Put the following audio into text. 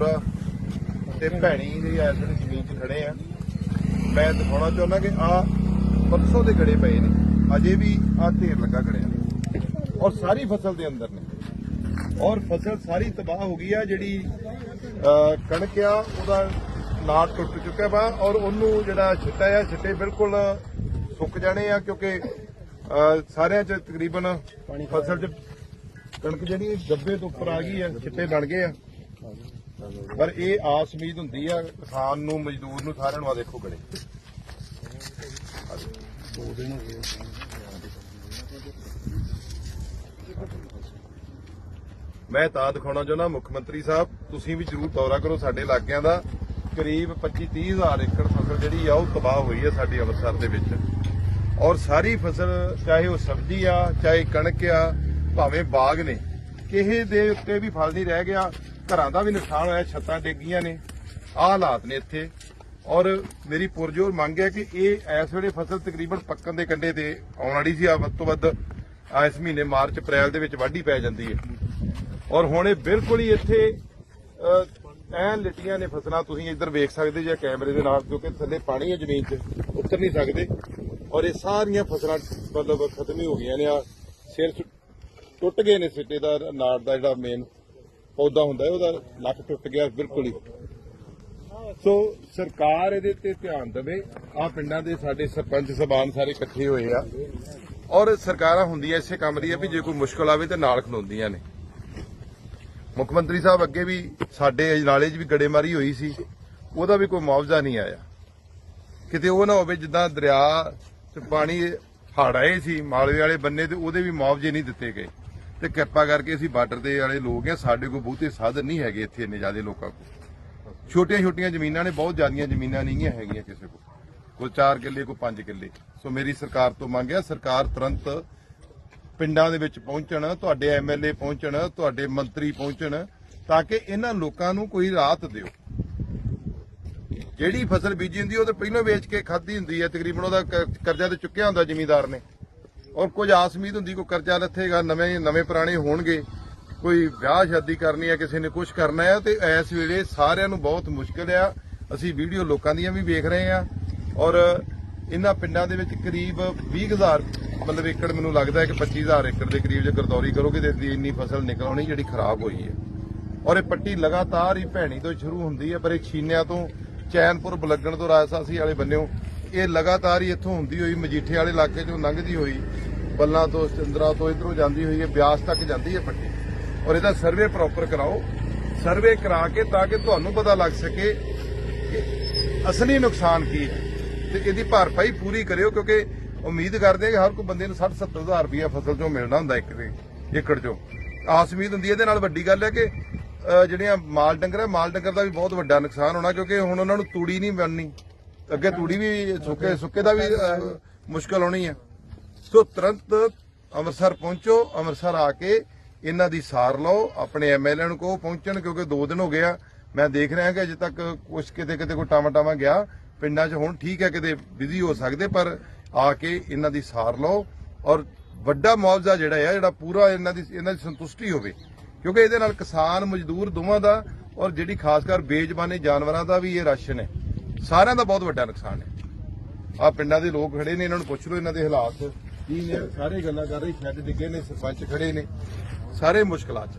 ਤੇ ਭੈਣੀ ਜਿਹੜੀ ਇਸ ਵੇਲੇ ਜ਼ਮੀਨ 'ਚ ਖੜੇ ਆ ਮੈਂ ਦਿਖਾਉਣਾ ਚਾਹੁੰਦਾ ਕਿ ਆ ਪਰਸੋਂ ਦੇ ਗੜੇ ਪਏ ਨੇ ਅਜੇ ਵੀ ਆ ਢੇਰ ਲੱਗਾ ਗੜਿਆ ਔਰ ਸਾਰੀ ਫਸਲ ਦੇ ਅੰਦਰ ਨੇ। ਔਰ ਫਸਲ ਸਾਰੀ ਤਬਾਹ ਹੋ ਗਈ ਆ ਜਿਹੜੀ ਕਣਕ ਆ ਉਹਦਾ ਨਾੜ ਟੁੱਟ ਚੁੱਕਾ ਵਾ ਔਰ ਉਹਨੂੰ ਜਿਹੜਾ ਛਿੱਟਾ ਆ ਛਿੱਟੇ ਬਿਲਕੁਲ ਸੁੱਕ ਜਾਣੇ ਆ ਕਿਉਂਕਿ ਸਾਰਿਆਂ 'ਚ ਤਕਰੀਬਨ ਫਸਲ 'ਚ ਕਣਕ ਜਿਹੜੀ ਗੱਬੇ ਤੋਂ ਉੱਪਰ ਆ ਗਈ ਆ ਛਿੱਟੇ ਬਣ ਗਏ ਆ। ਪਰ ਇਹ ਆਸ ਉਮੀਦ ਹੁੰਦੀ ਆ ਕਿਸਾਨ ਨੂੰ, ਮਜ਼ਦੂਰ ਨੂੰ ਸਾਰਿਆਂ ਨੂੰ ਆ ਦੇਖੋ ਗੜੇ ਮੈਂ ਤਾਂ ਦਿਖਾਉਣਾ ਚਾਹੁੰਦਾ, ਮੁੱਖ ਮੰਤਰੀ ਸਾਹਿਬ, ਤੁਸੀਂ ਵੀ ਜ਼ਰੂਰ ਦੌਰਾ ਕਰੋ ਸਾਡੇ ਇਲਾਕਿਆਂ ਦਾ। ਕਰੀਬ 25 ਹਜ਼ਾਰ ਏਕੜ ਫਸਲ ਜਿਹੜੀ ਆ, ਉਹ ਤਬਾਹ ਹੋਈ ਹੈ ਸਾਡੇ ਅੰਮ੍ਰਿਤਸਰ ਦੇ ਵਿੱਚ। ਔਰ ਸਾਰੀ ਫਸਲ, ਚਾਹੇ ਉਹ ਸਬਜ਼ੀ ਆ, ਚਾਹੇ ਕਣਕ ਆ, ਭਾਵੇਂ ਬਾਗ ਨੇ, ਕਿਸੇ ਦੇ ਉੱਤੇ ਵੀ ਫਲ ਨਹੀਂ ਰਹਿ ਗਿਆ। ਘਰਾਂ ਦਾ ਵੀ ਨੁਕਸਾਨ ਹੋਇਆ ਛੱਤਾਂ ਡਿੱਗੀਆਂ ਨੇ ਆਹ ਹਾਲਾਤ ਨੇ ਇੱਥੇ। ਔਰ ਮੇਰੀ ਪੁਰਜੋਰ ਮੰਗ ਹੈ ਕਿ ਇਹ ਇਸ ਵੇਲੇ ਫਸਲ ਤਕਰੀਬਨ ਪੱਕਣ ਦੇ ਕੰਢੇ ਤੇ ਆਉਣ ਵਾਲੀ ਸੀ ਆ ਵੱਧ ਤੋਂ ਵੱਧ ਇਸ ਮਹੀਨੇ ਮਾਰਚ ਅਪ੍ਰੈਲ ਦੇ ਵਿੱਚ ਵਾਢੀ ਪੈ ਜਾਂਦੀ ਹੈ। ਔਰ ਹੁਣ ਇਹ ਬਿਲਕੁਲ ਹੀ ਇੱਥੇ ਅਹ, ਐਨ ਲਿਟੀਆਂ ਨੇ ਫਸਲਾਂ ਤੁਸੀਂ ਇੱਧਰ ਵੇਖ ਸਕਦੇ ਜੇ ਕੈਮਰੇ ਦੇ ਨਾਲ ਕਿਉਂਕਿ ਥੱਲੇ ਪਾਣੀ ਹੈ ਜ਼ਮੀਨ 'ਚ ਉੱਤਰ ਨਹੀਂ ਸਕਦੇ। ਔਰ ਇਹ ਸਾਰੀਆਂ ਫਸਲਾਂ ਮਤਲਬ ਖਤਮ ਹੀ ਹੋ ਗਈਆਂ ਨੇ ਆ ਸਿਰ ਟੁੱਟ ਗਏ ਨੇ ਸਿੱਟੇ ਦਾ ਨਾੜ ਦਾ ਜਿਹੜਾ ਮੇਨ ਪੌਦਾ ਹੁੰਦਾ ਹੈ, ਉਹਦਾ ਲੱਕ ਟੁੱਟ ਗਿਆ ਬਿਲਕੁਲ ਹੀ। ਸੋ ਸਰਕਾਰ ਇਹਦੇ ਤੇ ਧਿਆਨ ਦੇਵੇ। ਆ ਪਿੰਡਾਂ ਦੇ ਸਾਡੇ ਸਰਪੰਚ ਸਬਾਨ ਸਾਰੇ ਇਕੱਠੇ ਹੋਏ ਆ। ਔਰ ਸਰਕਾਰਾਂ ਹੁੰਦੀਆਂ ਇਸੇ ਕੰਮ ਦੀ ਆ ਵੀ ਜੇ ਕੋਈ ਮੁਸ਼ਕਲ ਆਵੇ ਤੇ ਨਾਲ ਖਲੋਂਦੀਆਂ ਨੇ। ਮੁੱਖ ਮੰਤਰੀ ਸਾਹਿਬ ਅੱਗੇ ਵੀ ਸਾਡੇ ਅਜਨਾਲੇ 'ਚ ਵੀ ਗੜੇਮਾਰੀ ਹੋਈ ਸੀ। ਉਹਦਾ ਵੀ ਕੋਈ ਮੁਆਵਜ਼ਾ ਨਹੀਂ ਆਇਆ। ਕਿਤੇ ਉਹ ਨਾ ਹੋਵੇ ਜਿੱਦਾਂ ਦਰਿਆ 'ਚ ਪਾਣੀ ਹੜ੍ਹ ਆਏ ਸੀ, ਮਾਲਵੇ ਵਾਲੇ ਬੰਨੇ ਤੇ ਉਹਦੇ ਵੀ ਮੁਆਵਜ਼ੇ ਨਹੀਂ ਦਿੱਤੇ ਗਏ। ਤੇ ਕਿਰਪਾ ਕਰਕੇ ਅਸੀਂ ਬਾਰਡਰ ਦੇ ਵਾਲੇ ਲੋਕ ਆ ਸਾਡੇ ਕੋਲ ਬਹੁਤੇ ਸਾਧਨ ਨਹੀਂ ਹੈਗੇ ਇੱਥੇ ਇੰਨੇ ਜ਼ਿਆਦੇ ਲੋਕਾਂ ਕੋਲ। ਛੋਟੀਆਂ ਛੋਟੀਆਂ ਜ਼ਮੀਨਾਂ ਨੇ, ਬਹੁਤ ਜ਼ਿਆਦੀਆਂ ਜ਼ਮੀਨਾਂ ਨਹੀਂ ਹੈਗੀਆਂ ਕਿਸੇ ਕੋਲ। ਕੋਈ 4 ਕਿੱਲੇ, ਕੋਈ 5 ਕਿੱਲੇ। ਸੋ ਮੇਰੀ ਸਰਕਾਰ ਤੋਂ ਮੰਗ ਹੈ, ਸਰਕਾਰ ਤੁਰੰਤ ਪਿੰਡਾਂ ਦੇ ਵਿੱਚ ਪਹੁੰਚਣ, ਤੁਹਾਡੇ ਐਮਐਲਏ ਪਹੁੰਚਣ, ਤੁਹਾਡੇ ਮੰਤਰੀ ਪਹੁੰਚਣ, ਤਾਂ ਕਿ ਇਹਨਾਂ ਲੋਕਾਂ ਨੂੰ ਕੋਈ ਰਾਹਤ ਦਿਓ। ਜਿਹੜੀ ਫਸਲ ਬੀਜੀ ਹੁੰਦੀ, ਉਹ ਤੇ ਪਹਿਲਾਂ ਵੇਚ ਕੇ ਖਾਧੀ ਹੁੰਦੀ ਹੈ। ਤਕਰੀਬਨ ਉਹਦਾ ਕਰਜ਼ਾ ਤੇ ਚੁੱਕਿਆ ਹੁੰਦਾ ਜ਼ਿਮੀਂਦਾਰ ਨੇ। ਔਰ ਕੁਝ ਆਸ ਉਮੀਦ ਹੁੰਦੀ ਕੋਈ ਕਰਜ਼ਾ ਲੱਥੇਗਾ ਨਵੇਂ ਨਵੇਂ ਪੁਰਾਣੇ ਹੋਣਗੇ। ਕੋਈ ਵਿਆਹ ਸ਼ਾਦੀ ਕਰਨੀ ਹੈ ਕਿਸੇ ਨੇ ਕੁਝ ਕਰਨਾ ਹੈ ਤੇ ਇਸ ਵੇਲੇ ਸਾਰਿਆਂ ਨੂੰ ਬਹੁਤ ਮੁਸ਼ਕਲ ਆ। ਅਸੀਂ ਵੀਡੀਓ ਲੋਕਾਂ ਦੀਆਂ ਵੀ ਵੇਖ ਰਹੇ ਆ। ਔਰ ਇਹਨਾਂ ਪਿੰਡਾਂ ਦੇ ਵਿੱਚ ਕਰੀਬ 20000 ਮਤਲਬ ਏਕੜ ਮੈਨੂੰ ਲੱਗਦਾ ਹੈ ਕਿ 25000 ਏਕੜ ਦੇ ਕਰੀਬ ਜੇ ਗਰਦੌਰੀ ਕਰੋਗੇ ਤੇ ਇੰਨੀ ਫਸਲ ਨਿਕਲ ਆਉਣੀ ਜਿਹੜੀ ਖਰਾਬ ਹੋਈ ਹੈ। ਔਰ ਇਹ ਪੱਟੀ ਲਗਾਤਾਰ ਹੀ ਭੈਣੀ ਤੋਂ ਸ਼ੁਰੂ ਹੁੰਦੀ ਹੈ, ਪਰ ਇਹ ਛੀਨਿਆਂ ਤੋਂ ਚੈਨਪੁਰ ਬਲੱਗਣ ਤੋਂ ਰਾਜਸਾਸੀ ਵਾਲੇ ਬੰਨਿਓ ਇਹ ਲਗਾਤਾਰ ਹੀ ਇੱਥੋਂ ਹੁੰਦੀ ਹੋਈ, ਮਜੀਠੇ ਵਾਲੇ ਇਲਾਕੇ ਚੋਂ ਲੰਘਦੀ ਹੋਈ, ਬੱਲਾਂ ਤੋਂ ਚੰਦਰਾ ਤੋਂ ਇਧਰੋਂ ਜਾਂਦੀ ਹੋਈ ਹੈ ਬਿਆਸ ਤੱਕ ਜਾਂਦੀ ਹੈ ਪੱਟੀ। ਔਰ ਇਹਦਾ ਸਰਵੇ ਪ੍ਰੋਪਰ ਕਰਾਓ। ਸਰਵੇ ਕਰਾ ਕੇ ਤਾਂ ਕਿ ਤੁਹਾਨੂੰ ਪਤਾ ਲੱਗ ਸਕੇ ਕਿ ਅਸਲੀ ਨੁਕਸਾਨ ਕੀ ਹੈ। ਤੇ ਇਹਦੀ ਭਰਪਾਈ ਪੂਰੀ ਕਰਿਓ, ਕਿਉਂਕਿ ਉਮੀਦ ਕਰਦੇ ਹਾਂ ਕਿ ਹਰ ਕੋਈ ਬੰਦੇ ਨੂੰ 60 70 ਹਜ਼ਾਰ ਰੁਪਇਆ ਫਸਲ ਚੋਂ ਮਿਲਣਾ ਹੁੰਦਾ ਇੱਕ ਦੇ, ਏਕੜ ਚੋਂ। ਆਸ ਉਮੀਦ ਹੁੰਦੀ ਹੈ, ਇਹਦੇ ਨਾਲ ਵੱਡੀ ਗੱਲ ਹੈ ਕਿ ਜਿਹੜੀਆਂ ਮਾਲ ਡੰਗਰ ਹੈ, ਮਾਲ ਡੰਗਰ ਦਾ ਵੀ ਬਹੁਤ ਵੱਡਾ ਨੁਕਸਾਨ ਹੋਣਾ, ਕਿਉਂਕਿ ਹੁਣ ਉਹਨਾਂ ਨੂੰ ਤੂੜੀ ਨਹੀਂ ਬਣਨੀ। ਅੱਗੇ ਤੂੜੀ ਵੀ ਸੁੱਕੇ ਸੁੱਕੇ ਦਾ ਵੀ ਅਹ, ਮੁਸ਼ਕਲ ਹੋਣੀ ਹੈ ਸੋ ਤੁਰੰਤ ਅੰਮ੍ਰਿਤਸਰ ਪਹੁੰਚੋ ਅੰਮ੍ਰਿਤਸਰ ਆ ਕੇ ਇਹਨਾਂ ਦੀ ਸਾਰ ਲਓ ਆਪਣੇ ਐਮਐਲਏ ਨੂੰ ਕਹੋ ਪਹੁੰਚਣ ਕਿਉਂਕਿ 2 ਦਿਨ ਹੋ ਗਿਆ ਮੈਂ ਦੇਖ ਰਿਹਾ ਕਿ ਅਜੇ ਤੱਕ ਕੁਛ ਕਿਤੇ ਕਿਤੇ ਕੋਈ ਟਾਮਾ ਟਾਮਾ ਗਿਆ। ਪਿੰਡਾਂ 'ਚ ਹੁਣ ਠੀਕ ਹੈ ਕਿਤੇ ਬਿਜ਼ੀ ਹੋ ਸਕਦੇ ਪਰ ਆ ਕੇ ਇਹਨਾਂ ਦੀ ਸਾਰ ਲਓ। ਔਰ ਵੱਡਾ ਮੁਆਵਜ਼ਾ ਜਿਹੜਾ ਹੈ ਜਿਹੜਾ ਪੂਰਾ ਇਹਨਾਂ ਦੀ ਇਹਨਾਂ ਦੀ ਸੰਤੁਸ਼ਟੀ ਹੋਵੇ। ਕਿਉਂਕਿ ਇਹਦੇ ਨਾਲ ਕਿਸਾਨ ਮਜ਼ਦੂਰ ਦੋਵਾਂ ਦਾ ਔਰ ਜਿਹੜੀ ਖਾਸ ਕਰ ਬੇਜ਼ਬਾਨੇ ਜਾਨਵਰਾਂ ਦਾ ਵੀ ਇਹ ਰਾਸ਼ਨ ਹੈ ਸਾਰਿਆਂ ਦਾ ਬਹੁਤ ਵੱਡਾ ਨੁਕਸਾਨ ਹੈ। ਆ ਪਿੰਡਾਂ ਦੇ ਲੋਕ ਖੜੇ ਨੇ, ਇਹਨਾਂ ਨੂੰ ਪੁੱਛ ਲਓ ਇਹਨਾਂ ਦੇ ਹਾਲਾਤ। ਕੀ ਨੇ, ਸਾਰੇ ਗੱਲਾਂ ਕਰ ਰਹੇ ਛੱਡ ਡਿੱਗੇ ਨੇ, ਸਰਪੰਚ ਖੜੇ ਨੇ, ਸਾਰੇ ਮੁਸ਼ਕਲਾਂ 'ਚ।